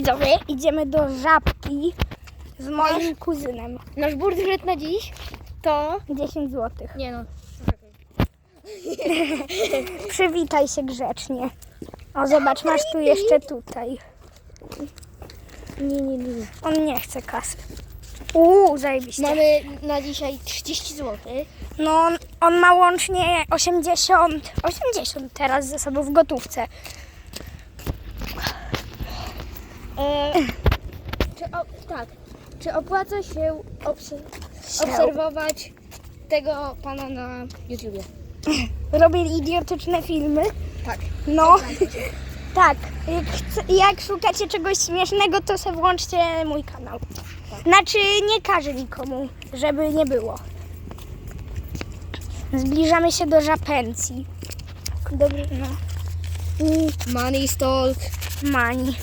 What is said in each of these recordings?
Widzowie, idziemy do żabki z moim kuzynem. Nasz budżet na dziś to... 10 zł. Nie no. Przywitaj się grzecznie. O, zobacz, masz tu jeszcze tutaj. Nie, nie, nie. On nie chce kasy. Uuu, zajebiście. Mamy na dzisiaj 30 zł. No, on, on ma łącznie 80, 80 teraz ze sobą w gotówce. E, czy o, tak. Czy opłaca się obser- obserwować tego pana na YouTubie? Robili idiotyczne filmy. Tak. No, tak. Jak, chce, jak szukacie czegoś śmiesznego, to sobie włączcie mój kanał. Znaczy, nie każę nikomu, żeby nie było. Zbliżamy się do żapencji. Dobrze, no. Money Stalk. mani.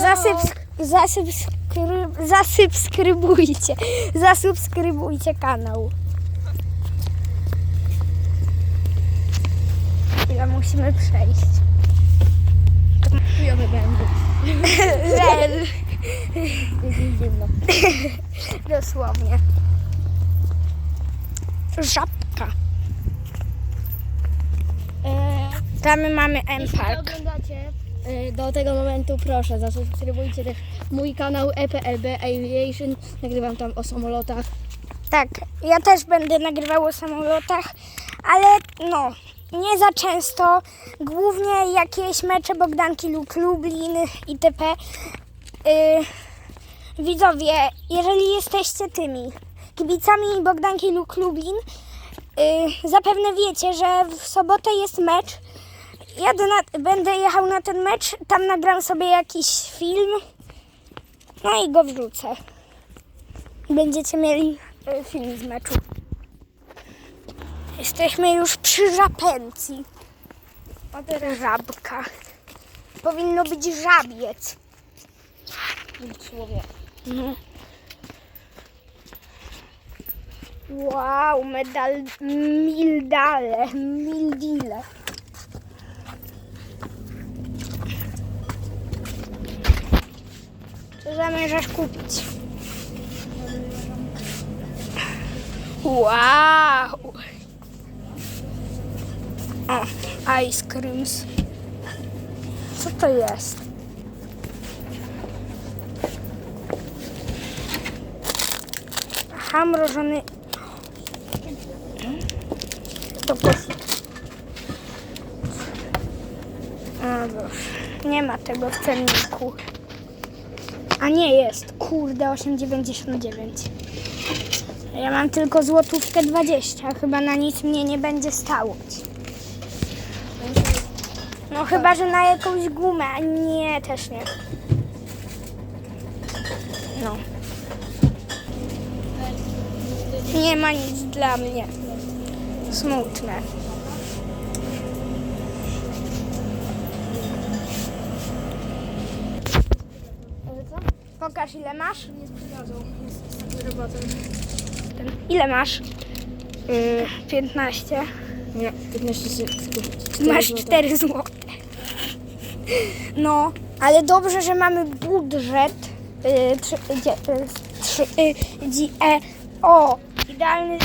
Zasyp, zasubskry, zasubskrybujcie. Zasubskrybujcie kanał. Ile musimy przejść? Chujowy będzie. Zimno. Dosłownie. Żabka. E, Tam mamy Jeśli M-Park. oglądacie e, do tego momentu, proszę zasubskrybujcie też mój kanał EPLB Aviation. Nagrywam tam o samolotach. Tak, ja też będę nagrywała o samolotach, ale no, nie za często. Głównie jakieś mecze Bogdanki lub Lublin itp. Yy, widzowie, jeżeli jesteście tymi kibicami Bogdanki lub Lublin, yy, zapewne wiecie, że w sobotę jest mecz. Jadę na, będę jechał na ten mecz, tam nagram sobie jakiś film, no i go wrzucę. Będziecie mieli y, film z meczu. Jesteśmy już przy żapencji. A teraz żabka. Powinno być żabiec. W słowie. No. Wow, medal mildale, mildile. Co zamierzasz kupić? Wow! O, ice creams. Co to jest? Aha, mrożony... To poszło. O Boże, nie ma tego w cenniku. A nie jest. Kurde, 8,99. Ja mam tylko złotówkę 20. Chyba na nic mnie nie będzie stało. No chyba, że na jakąś gumę. A nie, też nie. No. Nie ma nic dla mnie. Smutne. Pokaż ile masz. Nie. Jest robotem. Ile masz? Yy, 15. Nie, 15 sekund. Masz 4 złote. No, ale dobrze, że mamy budżet. Yy, trzy, gdzie, yy, trzy, yy, dzi, o, idealny